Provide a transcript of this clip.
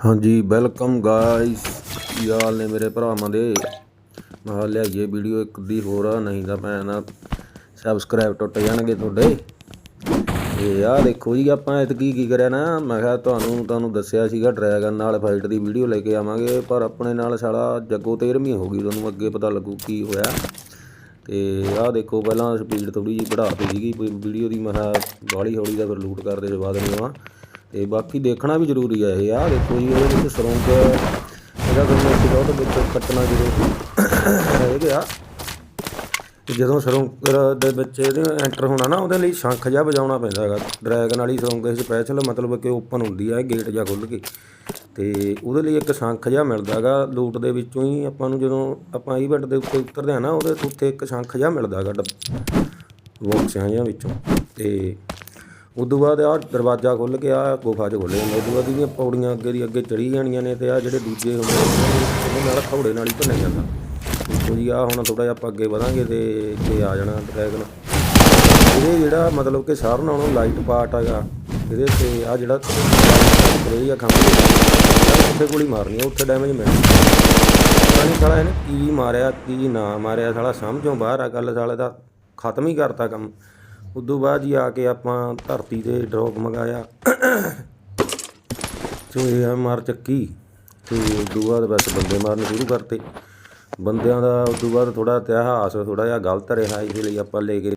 ਹਾਂਜੀ welcome guys ਕੀ ਹਾਲ ਨੇ ਮੇਰੇ ਭਰਾਵਾਂ ਦੇ? ਮੈਂ ਕਿਹਾ ਲਿਆਈਏ ਵੀਡੀਓ ਇੱਕ ਦੀ ਹੋਰ ਆ ਨਹੀਂ ਤਾਂ ਮੈਂ ਨਾ ਸਬਸਕ੍ਰਾਈਬ ਟੁੱਟ ਜਾਣਗੇ ਤੁਹਾਡੇ। ਤੇ ਆਹ ਦੇਖੋ ਜੀ, ਆਪਾਂ ਇਤਕੀ ਕੀ ਕਰਿਆ ਨਾ, ਮੈਂ ਕਿਹਾ ਤੁਹਾਨੂੰ ਤੁਹਾਨੂੰ ਦੱਸਿਆ ਸੀਗਾ ਡਰੈਗਨ ਨਾਲ ਫਾਈਟ ਦੀ ਵੀਡੀਓ ਲੈ ਕੇ ਆਵਾਂਗੇ, ਪਰ ਆਪਣੇ ਨਾਲ ਸਾਲਾ ਜੱਗੋ ਤੇਰਵੀਂ ਹੋ ਗਈ, ਤੁਹਾਨੂੰ ਅੱਗੇ ਪਤਾ ਲੱਗੂ ਕੀ ਹੋਇਆ। ਤੇ ਆਹ ਦੇਖੋ, ਪਹਿਲਾਂ ਸਪੀਡ ਥੋੜੀ ਜਿਹੀ ਵਧਾਤੀ ਸੀਗੀ ਵੀਡੀਓ ਦੀ ਮੈਂ ਕਿਹਾ ਬਾਹਲੀ ਹੌਲੀ ਦਾ ਫਿਰ ਲੂਟ ਕਰਦੇ ਜਵਾ ਦੇਣੀ ਆ। ਤੇ ਬਾਕੀ ਦੇਖਣਾ ਵੀ ਜ਼ਰੂਰੀ ਹੈ ਇਹ। ਆ ਦੇਖੋ ਜੀ, ਇਹਦੇ ਵਿੱਚ ਸਰੋਂਕ ਇਹਦਾ ਤੁਹਾਨੂੰ ਸੀਗਾ ਉਹਦੇ ਵਿੱਚ ਕੱਟਣਾ ਜ਼ਰੂਰੀ ਰਹਿ ਗਿਆ ਜਦੋਂ ਸਰੋਂਕ ਦੇ ਵਿੱਚ ਇਹਦੇ ਐਂਟਰ ਹੋਣਾ ਨਾ, ਉਹਦੇ ਲਈ ਸ਼ੰਖ ਜਿਹਾ ਵਜਾਉਣਾ ਪੈਂਦਾ ਹੈਗਾ। ਡਰੈਗਨ ਵਾਲੀ ਸਰੋਂਕ ਸਪੈਸ਼ਲ ਮਤਲਬ ਕਿ ਓਪਨ ਹੁੰਦੀ ਆ ਗੇਟ ਜਾਂ ਖੁੱਲ੍ਹ ਕੇ। ਤੇ ਉਹਦੇ ਲਈ ਇੱਕ ਸ਼ੰਖ ਜਿਹਾ ਮਿਲਦਾ ਹੈਗਾ, ਲੂਟ ਦੇ ਵਿੱਚੋਂ ਹੀ ਆਪਾਂ ਨੂੰ ਜਦੋਂ ਆਪਾਂ ਈਵੈਂਟ ਦੇ ਉੱਤੇ ਉਤਰਦੇ ਆ ਨਾ, ਉਹਦੇ ਉੱਤੇ ਇੱਕ ਸ਼ੰਖ ਜਿਹਾ ਮਿਲਦਾ ਹੈਗਾ ਬਾਕਸਾਂ ਜਿਹਾਂ ਵਿੱਚੋਂ। ਤੇ ਉਦੋਂ ਬਾਅਦ ਆ ਦਰਵਾਜ਼ਾ ਖੁੱਲ ਕੇ ਆ ਗੁਫਾ 'ਚ ਖੁੱਲ੍ਹ ਜਾਂਦਾ। ਉਦੋਂ ਬਾਅਦ ਇਹਦੀਆਂ ਪੌੜੀਆਂ ਅੱਗੇ ਦੀ ਅੱਗੇ ਚੜੀ ਜਾਣੀਆਂ ਨੇ ਤੇ ਆ ਜਿਹੜੇ ਦੂਜੇ ਹੁੰਦੇ ਨੇ ਨਾਲ ਥੋੜੇ ਨਾਲ ਹੀ ਭੰਨਿਆ ਜਾਂਦਾ। ਦੇਖੋ ਜੀ ਆ ਹੁਣ ਥੋੜਾ ਜਿਹਾ ਆਪਾਂ ਅੱਗੇ ਵਧਾਂਗੇ ਤੇ ਇੱਥੇ ਆ ਜਾਣਾ ਡਰੈਗਨ ਇਹਦੇ ਜਿਹੜਾ ਮਤਲਬ ਕਿ ਸਾਰਿਆਂ ਨਾਲੋਂ ਲਾਈਟ ਪਾਰਟ ਹੈਗਾ, ਇਹਦੇ ਤੇ ਆ ਜਿਹੜਾ ਸਪਰੇ ਜਾਂ ਖੰਭ ਉੱਥੇ ਗੋਲੀ ਮਾਰਨੀ ਆ, ਉੱਥੇ ਡੈਮੇਜ ਮਿਲਣਾ। ਪਤਾ ਸਾਲਾ ਇਹਨੇ ਕੀ ਮਾਰਿਆ, ਕੀ ਨਾ ਮਾਰਿਆ, ਸਾਲਾ ਸਮਝੋਂ ਬਾਹਰ ਆ, ਗੱਲ ਸਾਲੇ ਦਾ ਖਤਮ ਹੀ ਕਰਤਾ ਕੰਮ। ਉਦੋਂ ਬਾਅਦ ਜੀ ਆ ਕੇ ਆਪਾਂ ਧਰਤੀ ਤੇ ਡਰੋਪ ਮੰਗਾਇਆ। ਸੋ ਇਹ ਮਾਰ ਚੱਕੀ ਤੇ ਉਦੋਂ ਬਾਅਦ ਬਸ ਬੰਦੇ ਮਾਰਨੇ ਸ਼ੁਰੂ ਕਰਤੇ। ਬੰਦਿਆਂ ਦਾ ਉਦੋਂ ਬਾਅਦ ਥੋੜਾ ਇਤਿਹਾਸ ਥੋੜਾ ਜਿਹਾ ਗਲਤ ਰਿਹਾ, ਇਸ ਲਈ ਆਪਾਂ ਲੈ ਕੇ